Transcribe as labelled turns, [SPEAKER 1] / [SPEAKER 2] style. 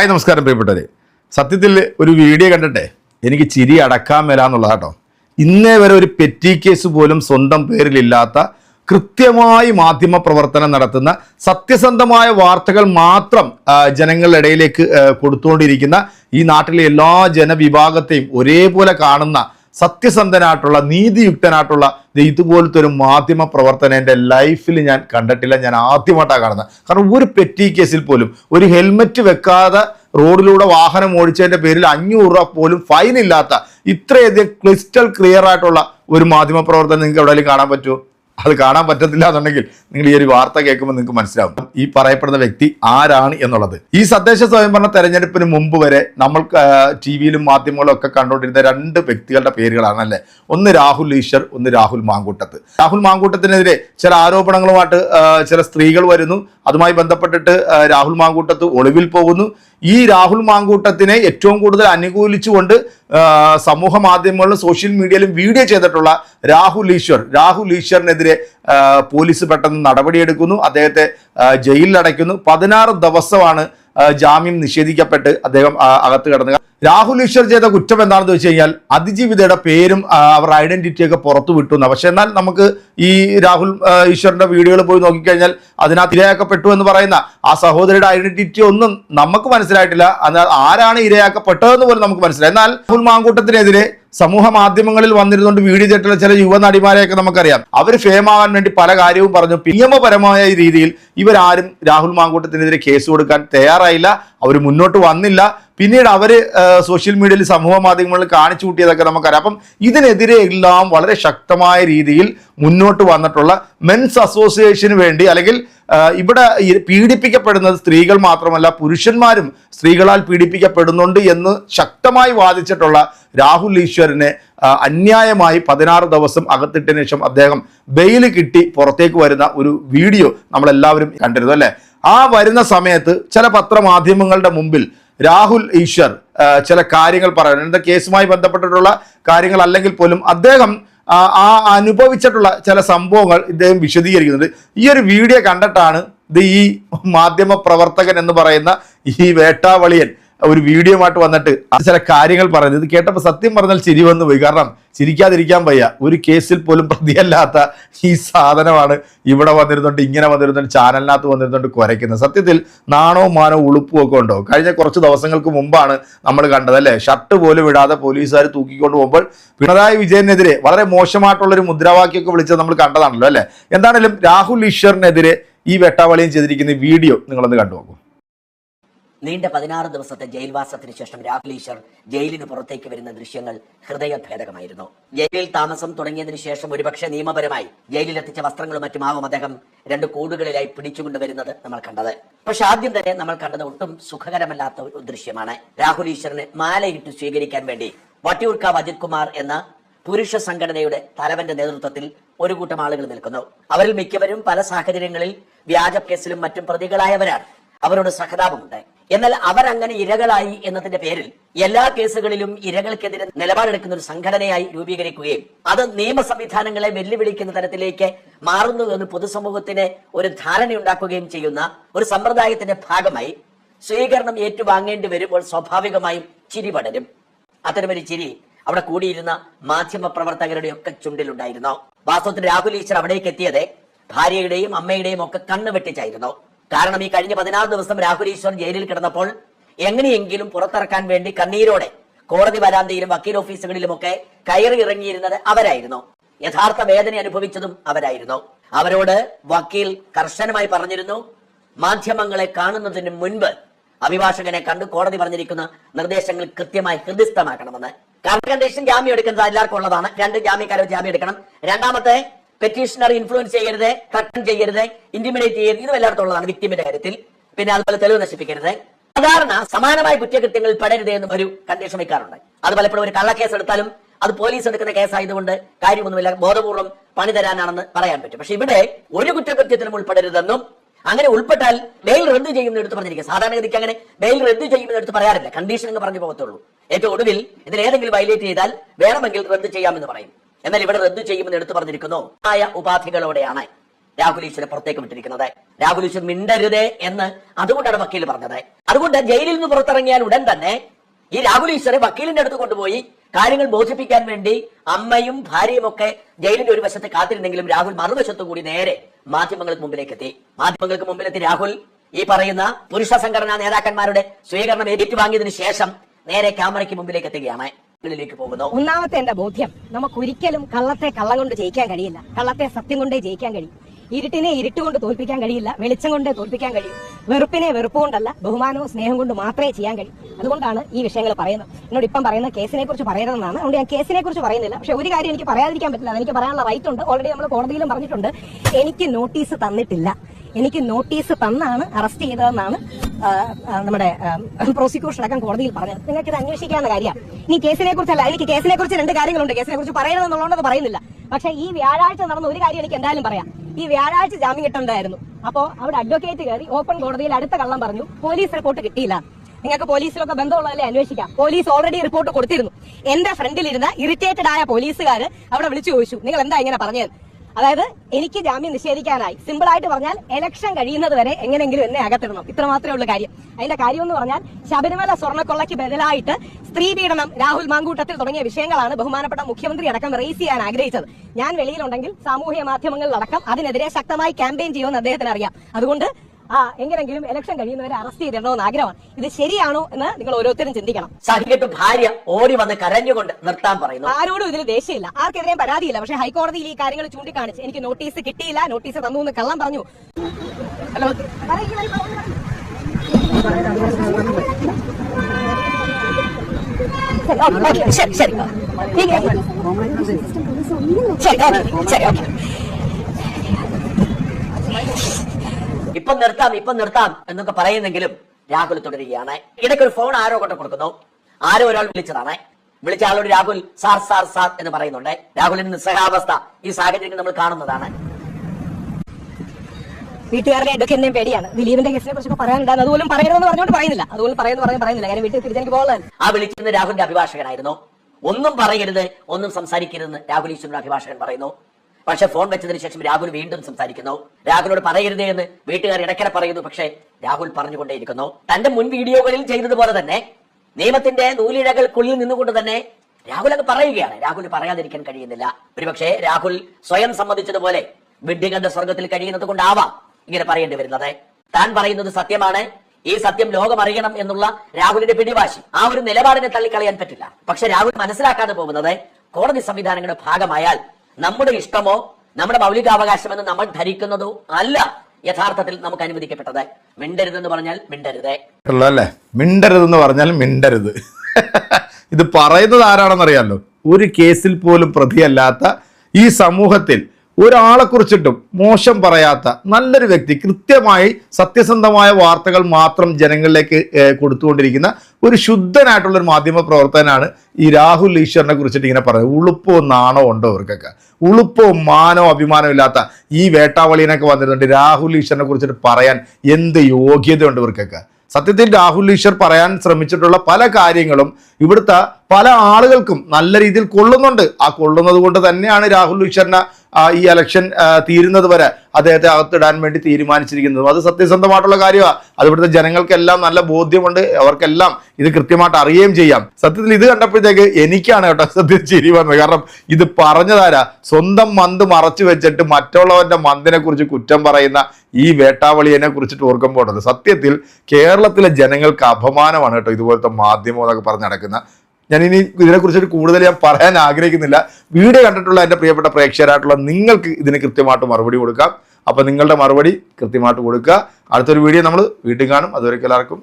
[SPEAKER 1] Hi നമസ്കാരം പ്രിയപ്പെട്ടവരെ. സത്യത്തിൽ ഒരു വീഡിയോ കണ്ടിട്ടെ? എനിക്ക് ചിരി അടക്കാൻ മേല കേട്ടോ. ഇന്നേ വരെ ഒരു പെറ്റി കേസ് പോലും സ്വന്തം പേരിലില്ലാത്ത കൃത്യമായി മാധ്യമ പ്രവർത്തനം നടത്തുന്ന സത്യസന്ധമായ വാർത്തകൾ മാത്രം ജനങ്ങളുടെ ഇടയിലേക്ക് കൊടുത്തുകൊണ്ടിരിക്കുന്ന ഈ നാട്ടിലെ എല്ലാ ജനവിഭാഗത്തെയും ഒരേപോലെ കാണുന്ന സത്യസന്ധനായിട്ടുള്ള നീതിയുക്തനായിട്ടുള്ള ഇതുപോലത്തെ ഒരു മാധ്യമ പ്രവർത്തനം എന്റെ ലൈഫിൽ ഞാൻ കണ്ടിട്ടില്ല ഞാൻ ആദ്യമായിട്ടാണ് കാണുന്നത്. കാരണം ഒരു പെറ്റി കേസിൽ പോലും ഒരു ഹെൽമെറ്റ് വെക്കാതെ റോഡിലൂടെ വാഹനം ഓടിച്ചതിന്റെ പേരിൽ അഞ്ഞൂറ് രൂപ പോലും ഫൈൻ ഇല്ലാത്ത ഇത്രയധികം ക്രിസ്റ്റൽ ക്ലിയർ ആയിട്ടുള്ള ഒരു മാധ്യമ പ്രവർത്തനം നിങ്ങൾക്ക് എവിടെയെങ്കിലും കാണാൻ പറ്റുമോ? അത് കാണാൻ പറ്റത്തില്ല എന്നുണ്ടെങ്കിൽ നിങ്ങൾ ഈ ഒരു വാർത്ത കേൾക്കുമ്പോൾ നിങ്ങൾക്ക് മനസ്സിലാവും. ഈ പറയപ്പെടുന്ന വ്യക്തി ആരാണ് എന്നുള്ളത്. ഈ തദ്ദേശ സ്വയംഭരണ തെരഞ്ഞെടുപ്പിന് മുമ്പ് വരെ നമ്മൾ ടി വിയിലും മാധ്യമങ്ങളും ഒക്കെ കണ്ടുകൊണ്ടിരുന്ന രണ്ട് വ്യക്തികളുടെ പേരുകളാണ് അല്ലേ? ഒന്ന് രാഹുൽ ഈശ്വർ ഒന്ന് രാഹുൽ മാങ്കൂട്ടത്ത്. രാഹുൽ മാങ്കൂട്ടത്തിനെതിരെ ചില ആരോപണങ്ങളുമായിട്ട് ചില സ്ത്രീകൾ വരുന്നു. അതുമായി ബന്ധപ്പെട്ടിട്ട് രാഹുൽ മാങ്കൂട്ടത്ത് ഒളിവിൽ പോകുന്നു. ഈ രാഹുൽ മാങ്കൂട്ടത്തിനെ ഏറ്റവും കൂടുതൽ അനുകൂലിച്ചുകൊണ്ട് സമൂഹ മാധ്യമങ്ങളിലും സോഷ്യൽ മീഡിയയിലും വീഡിയോ ചെയ്തിട്ടുള്ള രാഹുൽ ഈശ്വർ. രാഹുൽ ഈശ്വറിനെതിരെ പോലീസ് പെട്ടെന്ന് നടപടിയെടുക്കുന്നു. അദ്ദേഹത്തെ ജയിലിൽ അടയ്ക്കുന്നു പതിനാറ് ദിവസമാണ് ജാമ്യം നിഷേധിക്കപ്പെട്ട് അദ്ദേഹം അകത്ത് കിടന്നത് രാഹുൽ ഈശ്വർ ചെയ്ത കുറ്റം എന്താണെന്ന് വെച്ച് കഴിഞ്ഞാൽ അതിജീവിതയുടെ പേരും അവരുടെ ഐഡന്റിറ്റി ഒക്കെ പുറത്തു വിട്ടുന്ന. പക്ഷെ എന്നാൽ നമുക്ക് ഈ രാഹുൽ ഈശ്വറിന്റെ വീഡിയോകൾ പോയി നോക്കിക്കഴിഞ്ഞാൽ അതിനകത്ത് ഇരയാക്കപ്പെട്ടു എന്ന് പറയുന്ന ആ സഹോദരിയുടെ ഐഡന്റിറ്റി ഒന്നും നമുക്ക് മനസ്സിലായിട്ടില്ല. എന്നാൽ ആരാണ് ഇരയാക്കപ്പെട്ടതെന്ന് പോലും നമുക്ക് മനസ്സിലായി. എന്നാൽ രാഹുൽ മാങ്കൂട്ടത്തിനെതിരെ സമൂഹ മാധ്യമങ്ങളിൽ വന്നിരുന്നുകൊണ്ട് വീഡിയോ ചെയ്തിട്ടുള്ള ചില യുവ നടിമാരെയൊക്കെ നമുക്കറിയാം. അവർ ഫേം ആവാൻ വേണ്ടി പല കാര്യവും പറഞ്ഞു. നിയമപരമായ രീതിയിൽ ഇവരാരും രാഹുൽ മാങ്കൂട്ടത്തിനെതിരെ കേസ് കൊടുക്കാൻ തയ്യാറായില്ല. അവർ മുന്നോട്ട് വന്നില്ല. പിന്നീട് അവർ സോഷ്യൽ മീഡിയയിൽ സമൂഹ മാധ്യമങ്ങളിൽ കാണിച്ചു കൂട്ടിയതൊക്കെ നമുക്കറിയാം. അപ്പം ഇതിനെതിരെ എല്ലാം വളരെ ശക്തമായ രീതിയിൽ മുന്നോട്ട് വന്നിട്ടുള്ള മെൻസ് അസോസിയേഷന് വേണ്ടി അല്ലെങ്കിൽ ഇവിടെ പീഡിപ്പിക്കപ്പെടുന്നത് സ്ത്രീകൾ മാത്രമല്ല പുരുഷന്മാരും സ്ത്രീകളാൽ പീഡിപ്പിക്കപ്പെടുന്നുണ്ട് എന്ന് ശക്തമായി വാദിച്ചിട്ടുള്ള രാഹുൽ ഈശ്വരനെ അന്യായമായി പതിനാറ് ദിവസം അകത്തിട്ടതിന് ശേഷം അദ്ദേഹം ബെയിൽ കിട്ടി പുറത്തേക്ക് വരുന്ന ഒരു വീഡിയോ നമ്മളെല്ലാവരും കണ്ടിരുന്നു അല്ലേ? ആ വരുന്ന സമയത്ത് ചില പത്രമാധ്യമങ്ങളുടെ മുമ്പിൽ രാഹുൽ ഈശ്വർ ചില കാര്യങ്ങൾ പറയുന്നുണ്ട് കേസുമായി ബന്ധപ്പെട്ടിട്ടുള്ള കാര്യങ്ങൾ അല്ലെങ്കിൽ പോലും അദ്ദേഹം ആ അനുഭവിച്ചിട്ടുള്ള ചില സംഭവങ്ങൾ ഇദ്ദേഹം വിശദീകരിക്കുന്നുണ്ട്. ഈ ഒരു വീഡിയോ കണ്ടിട്ടാണ് ഇത് ഈ മാധ്യമ പ്രവർത്തകൻ എന്ന് പറയുന്ന ഈ വേട്ടാവളിയൻ ഒരു വീഡിയോ ആയിട്ട് വന്നിട്ട് ചില കാര്യങ്ങൾ പറയുന്നത്. ഇത് കേട്ടപ്പോൾ സത്യം പറഞ്ഞാൽ ചിരി വന്നു പോയി. കാരണം ചിരിക്കാതിരിക്കാൻ വയ്യ. ഒരു കേസിൽ പോലും പ്രതിയല്ലാത്ത ഈ സാധനമാണ് ഇവിടെ വന്നിരുന്നുണ്ട് ഇങ്ങനെ വന്നിരുന്നുണ്ട് ചാനലിനകത്ത് വന്നിരുന്നുണ്ട് കുരയ്ക്കുന്നത്. സത്യത്തിൽ നാണവും മാനവും ഉളുപ്പും ഒക്കെ ഉണ്ടോ? കഴിഞ്ഞ കുറച്ച് ദിവസങ്ങൾക്ക് മുമ്പാണ് നമ്മൾ കണ്ടത് അല്ലേ? ഷർട്ട് പോലും ഇടാതെ പോലീസുകാർ തൂക്കിക്കൊണ്ട് പോകുമ്പോൾ പിണറായി വിജയനെതിരെ വളരെ മോശമായിട്ടുള്ളൊരു മുദ്രാവാക്യമൊക്കെ വിളിച്ചത് നമ്മൾ കണ്ടതാണല്ലോ അല്ലേ? എന്താണെങ്കിലും രാഹുൽ ഈശ്വറിനെതിരെ ഈ വെട്ടാവളിയും ചെയ്തിരിക്കുന്ന വീഡിയോ നിങ്ങളൊന്ന് കണ്ടു നോക്കൂ.
[SPEAKER 2] നീണ്ട പതിനാറ് ദിവസത്തെ ജയിൽവാസത്തിന് ശേഷം രാഹുൽ ഈശ്വർ ജയിലിന് പുറത്തേക്ക് വരുന്ന ദൃശ്യങ്ങൾ ഹൃദയഭേദകമായിരുന്നു. ജയിലിൽ താമസം തുടങ്ങിയതിനു ശേഷം ഒരുപക്ഷെ നിയമപരമായി ജയിലിൽ ജയിലിലെത്തിച്ച വസ്ത്രങ്ങളും മറ്റുമാവും അദ്ദേഹം രണ്ട് കൂടുകളിലായി പിടിച്ചുകൊണ്ടുവരുന്നത് നമ്മൾ കണ്ടത്. പക്ഷെ ആദ്യം തന്നെ നമ്മൾ കണ്ടത് ഒട്ടും സുഖകരമല്ലാത്ത ഒരു ദൃശ്യമാണ്. രാഹുൽ ഈശ്വറിനെ മാലയിട്ട് സ്വീകരിക്കാൻ വേണ്ടി വട്ടിയൂർക്കാവ് അജിത് കുമാർ എന്ന പുരുഷ സംഘടനയുടെ തലവന്റെ നേതൃത്വത്തിൽ ഒരു കൂട്ടം ആളുകൾ നിൽക്കുന്നു. അവരിൽ മിക്കവരും പല സാഹചര്യങ്ങളിൽ വ്യാജ കേസിലും മറ്റും പ്രതികളായവരാണ്. അവരോട് സഹതാപമുണ്ട്. എന്നാൽ അവരങ്ങനെ ഇരകളായി എന്നതിന്റെ പേരിൽ എല്ലാ കേസുകളിലും ഇരകൾക്കെതിരെ നിലപാടെടുക്കുന്ന ഒരു സംഘടനയായി രൂപീകരിക്കുകയും അത് നിയമ സംവിധാനങ്ങളെ വെല്ലുവിളിക്കുന്ന തരത്തിലേക്ക് മാറുന്നു എന്ന് പൊതുസമൂഹത്തിന് ഒരു ധാരണയുണ്ടാക്കുകയും ചെയ്യുന്ന ഒരു സമ്പ്രദായത്തിന്റെ ഭാഗമായി സ്വീകരണം ഏറ്റുവാങ്ങേണ്ടി വരുമ്പോൾ സ്വാഭാവികമായും ചിരി പടരും. അത്തരമൊരു ചിരി അവിടെ കൂടിയിരുന്ന മാധ്യമ പ്രവർത്തകരുടെ ഒക്കെ ചുണ്ടിലുണ്ടായിരുന്നു. വാസ്തവത്തിൽ രാഹുൽ ഈശ്വർ അവിടേക്ക് എത്തിയത് ഭാര്യയുടെയും അമ്മയുടെയും ഒക്കെ കണ്ണ് വെട്ടിച്ചായിരുന്നു. കാരണം ഈ കഴിഞ്ഞ പതിനാറ് ദിവസം രാഹുൽ ഈശ്വർ ജയിലിൽ കിടന്നപ്പോൾ എങ്ങനെയെങ്കിലും പുറത്തിറക്കാൻ വേണ്ടി കണ്ണീരോടെ കോടതി വരാന്തയിലും വക്കീൽ ഓഫീസുകളിലുമൊക്കെ കയറി ഇറങ്ങിയിരുന്നത് അവരായിരുന്നു. യഥാർത്ഥ വേദന അനുഭവിച്ചതും അവരായിരുന്നു. അവരോട് വക്കീൽ കർശനമായി പറഞ്ഞിരുന്നു. മാധ്യമങ്ങളെ കാണുന്നതിന് മുൻപ് അഭിഭാഷകനെ കണ്ട് കോടതി പറഞ്ഞിരിക്കുന്ന നിർദ്ദേശങ്ങൾ കൃത്യമായി ഹൃദയസ്ഥമാക്കണമെന്ന്. കാരണം കണ്ടീഷൻ ജാമ്യം എടുക്കുന്നത് എല്ലാവർക്കും ഉള്ളതാണ്. രണ്ട് ജാമ്യക്കാരോ ജാമ്യം എടുക്കണം. രണ്ടാമത്തെ പെറ്റീഷണർ ഇൻഫ്ലുവൻസ് ചെയ്യരുത് കട്ടൺ ചെയ്യരുത് ഇന്റിമിഡേറ്റ് ചെയ്യരുത് ഇതും എല്ലായിടത്തും വ്യക്തിമിന്റെ കാര്യത്തിൽ. പിന്നെ അതുപോലെ തെളിവ് നശിപ്പിക്കരുത്. സാധാരണ സമാനമായ കുറ്റകൃത്യങ്ങളിൽ പെടരുത് എന്ന് ഒരു കണ്ടീഷൻ വെക്കാറുണ്ട് അത് പലപ്പോഴും ഒരു കള്ളക്കേസ് എടുത്താലും അത് പോലീസ് എടുക്കുന്ന കേസായതുകൊണ്ട് കാര്യമൊന്നുമില്ല ബോധപൂർവം പണി തരാനാണെന്ന് പറയാൻ പറ്റും. പക്ഷെ ഇവിടെ ഒരു കുറ്റകൃത്യത്തിനും ഉൾപ്പെടരുതെന്നും അങ്ങനെ ഉൾപ്പെട്ടാൽ ബെയിൽ റദ്ദ് ചെയ്യുന്ന എടുത്ത് പറഞ്ഞിരിക്കുക. സാധാരണഗതിക്ക് അങ്ങനെ ബെയിൽ റദ്ദ് ചെയ്യുമെന്ന് എടുത്ത് പറയാറില്ല. കണ്ടീഷൻ എന്ന് പറഞ്ഞു പോകത്തുള്ളൂ. ഏറ്റവും ഒടുവിൽ ഇതിൽ ഏതെങ്കിലും വയലേറ്റ് ചെയ്താൽ വേണമെങ്കിൽ റദ്ദ് ചെയ്യാമെന്ന് പറയും. എന്നാൽ ഇവിടെ റദ്ദു ചെയ്യുമെന്ന് എടുത്തു പറഞ്ഞിരിക്കുന്നു. ആയ ഉപാധികളോടെയാണ് രാഹുൽ ഈശ്വരെ പുറത്തേക്ക് വിട്ടിരിക്കുന്നത്. രാഹുൽ ഈശ്വർ മിണ്ടരുതേ എന്ന് അതുകൊണ്ടാണ് വക്കീൽ പറഞ്ഞത്. അതുകൊണ്ട് ജയിലിൽ നിന്ന് പുറത്തിറങ്ങിയാൽ ഉടൻ തന്നെ ഈ രാഹുൽ ഈശ്വരെ വക്കീലിന്റെ അടുത്ത് കൊണ്ടുപോയി കാര്യങ്ങൾ ബോധിപ്പിക്കാൻ വേണ്ടി അമ്മയും ഭാര്യയും ഒക്കെ ജയിലിന്റെ ഒരു വശത്ത് കാത്തിരുന്നെങ്കിലും രാഹുൽ മറുവശത്തു കൂടി നേരെ മാധ്യമങ്ങൾക്ക് മുമ്പിലേക്ക് എത്തി മാധ്യമങ്ങൾക്ക് മുമ്പിലെത്തി രാഹുൽ ഈ പറയുന്ന പുരുഷ സംഘടനാ നേതാക്കന്മാരുടെ സ്വീകരണം ഏറ്റുവാങ്ങിയതിനു ശേഷം നേരെ ക്യാമറയ്ക്ക് മുമ്പിലേക്ക് എത്തുകയാണ്. ിലേക്ക് പോകുന്നു.
[SPEAKER 3] ഒന്നാമത്തെ എന്റെ ബോധ്യം നമുക്ക് ഒരിക്കലും കള്ളത്തെ കള്ളം കൊണ്ട് ജയിക്കാൻ കഴിയില്ല. കള്ളത്തെ സത്യം കൊണ്ടേ ജയിക്കാൻ കഴിയും. ഇരുട്ടിനെ ഇരുട്ട് കൊണ്ട് തോൽപ്പിക്കാൻ കഴിയില്ല വെളിച്ചം കൊണ്ടേ തോൽപ്പിക്കാൻ കഴിയും. വെറുപ്പിനെ വെറുപ്പ് കൊണ്ടല്ല ബഹുമാനവും സ്നേഹം കൊണ്ട് മാത്രമേ ചെയ്യാൻ കഴിയൂ. അതുകൊണ്ടാണ് ഈ വിഷയങ്ങൾ പറയുന്നത്. എന്നോട് ഇപ്പം പറയുന്ന കേസിനെ കുറിച്ച് പറയരുതെന്നാണ്. അതുകൊണ്ട് ഞാൻ കേസിനെ കുറിച്ച് പറയുന്നില്ല. പക്ഷെ ഒരു കാര്യം എനിക്ക് പറയാതിരിക്കാൻ പറ്റില്ല. എനിക്ക് പറയാനുള്ള റൈറ്റ് ഉണ്ട്. ഓൾറെഡി നമ്മൾ കോടതിയിലും പറഞ്ഞിട്ടുണ്ട്. എനിക്ക് നോട്ടീസ് തന്നിട്ടില്ല. എനിക്ക് നോട്ടീസ് തന്നാണ് അറസ്റ്റ് ചെയ്തതെന്നാണ് നമ്മുടെ പ്രോസിക്യൂഷൻ അടക്കം കോടതിയിൽ പറഞ്ഞത്. നിങ്ങൾക്ക് ഇത് അന്വേഷിക്കാവുന്ന കാര്യമാണ്. ഇനി കേസിനെ കുറിച്ചല്ല എനിക്ക് കേസിനെ കുറിച്ച് രണ്ട് കാര്യങ്ങളുണ്ട്. കേസിനെ കുറിച്ച് പറയണമെന്നുള്ളത് പറയുന്നില്ല. പക്ഷേ ഈ വ്യാഴാഴ്ച നടന്ന ഒരു കാര്യം എനിക്ക് എന്തായാലും പറയാം. ഈ വ്യാഴാഴ്ച ജാമ്യം കിട്ടേണ്ടതായിരുന്നു. അപ്പോൾ അവിടെ അഡ്വക്കേറ്റ് കയറി ഓപ്പൺ കോടതിയിൽ അടുത്ത കള്ളം പറഞ്ഞു. പോലീസ് റിപ്പോർട്ട് കിട്ടിയില്ല. നിങ്ങൾക്ക് പോലീസിലൊക്കെ ബന്ധമുള്ളതല്ലേ അന്വേഷിക്കാം. പോലീസ് ഓൾറെഡി റിപ്പോർട്ട് കൊടുത്തിരുന്നു. എന്റെ ഫ്രണ്ടിലിരുന്ന ഇറിറ്റേറ്റഡ് ആയ പോലീസുകാർ അവിടെ വിളിച്ചു ചോദിച്ചു. നിങ്ങൾ എന്താ ഇങ്ങനെ പറഞ്ഞത്? അതായത് എനിക്ക് ജാമ്യം നിഷേധിക്കാനായി. സിമ്പിൾ ആയിട്ട് പറഞ്ഞാൽ എലക്ഷൻ കഴിയുന്നത് വരെ എങ്ങനെങ്കിലും എന്നെ അകത്തിടണം. ഇത്ര മാത്രമേ ഉള്ളൂ കാര്യം. അതിന്റെ കാര്യം എന്ന് പറഞ്ഞാൽ ശബരിമല സ്വർണക്കൊള്ളയ്ക്ക് ബദലായിട്ട് സ്ത്രീ പീഡനം രാഹുൽ മാങ്കൂട്ടത്തിൽ തുടങ്ങിയ വിഷയങ്ങളാണ് ബഹുമാനപ്പെട്ട മുഖ്യമന്ത്രി അടക്കം റേസ് ചെയ്യാൻ ആഗ്രഹിച്ചത്. ഞാൻ വെളിയിലുണ്ടെങ്കിൽ സാമൂഹ്യ മാധ്യമങ്ങളിലടക്കം അതിനെതിരെ ശക്തമായി ക്യാമ്പയിൻ ചെയ്യുമെന്ന് അദ്ദേഹത്തിന് അറിയാം. അതുകൊണ്ട് ആ എങ്ങനെങ്കിലും ഇലക്ഷൻ കഴിയുന്നവരെ അറസ്റ്റ് ചെയ്തിടണമെന്ന് ആഗ്രഹമാണ്. ഇത് ശരിയാണോ എന്ന് നിങ്ങൾ ഓരോരുത്തരും ചിന്തിക്കണം.
[SPEAKER 2] സഹികെട്ട് ഭാര്യ ഓടി വന്ന് കരഞ്ഞുകൊണ്ട് നിർത്താൻ പറയുന്നു.
[SPEAKER 3] ആരോടും ഇതിൽ ദേഷ്യമില്ല. ആർക്കെതിരെയും പരാതിയില്ല. പക്ഷെ ഹൈക്കോടതിയിൽ ഈ കാര്യങ്ങൾ ചൂണ്ടിക്കാണിച്ച് എനിക്ക് നോട്ടീസ് കിട്ടിയില്ല. നോട്ടീസ് തന്നു എന്ന് കള്ളം പറഞ്ഞു. ഹലോ? ശരി, ശരി ശരി ശരി ശരി ഓക്കെ.
[SPEAKER 2] ഇപ്പം നിർത്താം ഇപ്പൊ നിർത്താം എന്നൊക്കെ പറയുന്നെങ്കിലും രാഹുൽ തുടരുകയാണ്. ഇടയ്ക്ക് ഒരു ഫോൺ ആരോ കൊണ്ട് കൊടുക്കുന്നു. ആരോ ഒരാൾ വിളിച്ചതാണ്. വിളിച്ച ആളോട് രാഹുൽ സാർ സാർ സാർ എന്ന് പറയുന്നുണ്ട്. രാഹുലിന്റെ നിസ്സഹാവസ്ഥ ഈ സാഹചര്യം നമ്മൾ കാണുന്നതാണ്.
[SPEAKER 3] വീട്ടുകാരുടെ ഇടയ്ക്ക് എന്നെയും പേടിയാണ്. ദിലീപിന്റെ കേസിനെ കുറിച്ചൊക്കെ പറയാനുണ്ടായിരുന്നു. അതുപോലും പറയണമെന്ന് പറഞ്ഞുകൊണ്ട് പറയുന്നില്ല. അതുപോലെ പറയുന്നു പറഞ്ഞു പറയുന്നില്ല. കാര്യം വീട്ടിൽ തിരിച്ചെനിക്ക് പോകാൻ
[SPEAKER 2] ആ വിളിക്കുന്ന രാഹുലിന്റെ അഭിഭാഷകനായിരുന്നു. ഒന്നും പറയരുത് ഒന്നും സംസാരിക്കരുതെന്ന് രാഹുൽ ഈശ്വരന്റെ അഭിഭാഷകൻ പറയുന്നു. പക്ഷെ ഫോൺ വെച്ചതിന് ശേഷം രാഹുൽ വീണ്ടും സംസാരിക്കുന്നു. രാഹുലോട് പറയരുതേ എന്ന് വീട്ടുകാർ ഇടയ്ക്കിടെ പറയുന്നു. പക്ഷെ രാഹുൽ പറഞ്ഞുകൊണ്ടേയിരിക്കുന്നു. തന്റെ മുൻ വീഡിയോകളിൽ ചെയ്തതുപോലെ തന്നെ നിയമത്തിന്റെ നൂലിഴകൾക്കുള്ളിൽ നിന്നുകൊണ്ട് തന്നെ രാഹുൽ അത് പറയുകയാണ്. രാഹുൽ പറയാതിരിക്കാൻ കഴിയുന്നില്ല. ഒരുപക്ഷെ രാഹുൽ സ്വയം സമ്മതിച്ചതുപോലെ വിഡ്ഢികളുടെ സ്വർഗത്തിൽ കഴിയുന്നത് കൊണ്ടാവാം ഇങ്ങനെ പറയേണ്ടി വരുന്നത്. താൻ പറയുന്നത് സത്യമാണ്. ഈ സത്യം ലോകം അറിയണം എന്നുള്ള രാഹുലിന്റെ പിടിവാശി. ആ ഒരു നിലപാടിനെ തള്ളിക്കളയാൻ പറ്റില്ല. പക്ഷെ രാഹുൽ മനസ്സിലാക്കാതെ പോകുന്നത് കോടതി സംവിധാനങ്ങളുടെ ഭാഗമായാൽ നമ്മുടെ ഇഷ്ടമോ നമ്മുടെ മൗലികാവകാശമെന്ന് നമ്മൾ ധരിക്കുന്നതോ അല്ല യഥാർത്ഥത്തിൽ നമുക്ക് അനുവദിക്കപ്പെട്ടത്. മിണ്ടരുതെന്ന് പറഞ്ഞാൽ മിണ്ടരുതേ.
[SPEAKER 1] മിണ്ടരുത് മിണ്ടരുതെന്ന് പറഞ്ഞാൽ മിണ്ടരുത്. ഇത് പറയുന്നത് ആരാണെന്നറിയാമല്ലോ ഒരു കേസിൽ പോലും പ്രതിയല്ലാത്ത ഈ സമൂഹത്തിൽ ഒരാളെ കുറിച്ചിട്ടും മോശം പറയാത്ത നല്ലൊരു വ്യക്തി കൃത്യമായി സത്യസന്ധമായ വാർത്തകൾ മാത്രം ജനങ്ങളിലേക്ക് കൊടുത്തുകൊണ്ടിരിക്കുന്ന ഒരു ശുദ്ധനായിട്ടുള്ള ഒരു മാധ്യമ പ്രവർത്തകനാണ് ഈ രാഹുൽ ഈശ്വറിനെ കുറിച്ചിട്ട് ഇങ്ങനെ പറയുന്നത്. ഉളുപ്പോ നാണോ ഉണ്ടോ ഇവർക്കൊക്കെ? ഉളുപ്പോ മാനോ അഭിമാനോ ഇല്ലാത്ത ഈ വേട്ടാവളിനൊക്കെ വന്നിട്ടുണ്ട് രാഹുൽ ഈശ്വറിനെ കുറിച്ചിട്ട് പറയാൻ എന്ത് യോഗ്യതയുണ്ട് ഇവർക്കൊക്കെ? സത്യത്തിൽ രാഹുൽ ഈശ്വർ പറയാൻ ശ്രമിച്ചിട്ടുള്ള പല കാര്യങ്ങളും ഇവിടുത്തെ പല ആളുകൾക്കും നല്ല രീതിയിൽ കൊള്ളുന്നുണ്ട്. ആ കൊള്ളുന്നത് കൊണ്ട് തന്നെയാണ് രാഹുൽ ഈശ്വറിനെ ഈ ഇലക്ഷൻ തീരുന്നത് വരെ അദ്ദേഹത്തെ അകത്തിടാൻ വേണ്ടി തീരുമാനിച്ചിരിക്കുന്നത്. അത് സത്യസന്ധമായിട്ടുള്ള കാര്യമാണ് അത് ജനങ്ങൾക്കെല്ലാം നല്ല ബോധ്യമുണ്ട്. അവർക്കെല്ലാം ഇത് കൃത്യമായിട്ട് അറിയുകയും ചെയ്യാം. സത്യത്തിൽ ഇത് കണ്ടപ്പോഴത്തേക്ക് എനിക്കാണ് കേട്ടോ സത്യത്തിൽ ചിരി വന്നത്. കാരണം ഇത് പറഞ്ഞതാരാ? സ്വന്തം മന്ത് മറച്ചു വെച്ചിട്ട് മറ്റുള്ളവന്റെ മന്തിനെ കുറിച്ച് കുറ്റം പറയുന്ന ഈ വേട്ടാവളിയെ കുറിച്ചിട്ട് ഓർക്കുമ്പോൾ സത്യത്തിൽ കേരളത്തിലെ ജനങ്ങൾക്ക് അപമാനമാണ് കേട്ടോ ഇതുപോലത്തെ മാധ്യമം എന്നൊക്കെ പറഞ്ഞ് നടക്കുന്ന ഞാൻ ഇനി ഇതിനെക്കുറിച്ചിട്ട് കൂടുതൽ ഞാൻ പറയാൻ ആഗ്രഹിക്കുന്നില്ല. വീഡിയോ കണ്ടിട്ടുള്ള എന്റെ പ്രിയപ്പെട്ട പ്രേക്ഷകരായിട്ടുള്ള നിങ്ങൾക്ക് ഇതിന് കൃത്യമായിട്ട് മറുപടി കൊടുക്കാം. അപ്പോൾ നിങ്ങളുടെ മറുപടി കൃത്യമായിട്ട് കൊടുക്കുക. അടുത്തൊരു വീഡിയോ നമ്മൾ വീട്ടിൽ കാണും. അതുവരെ എല്ലാവർക്കും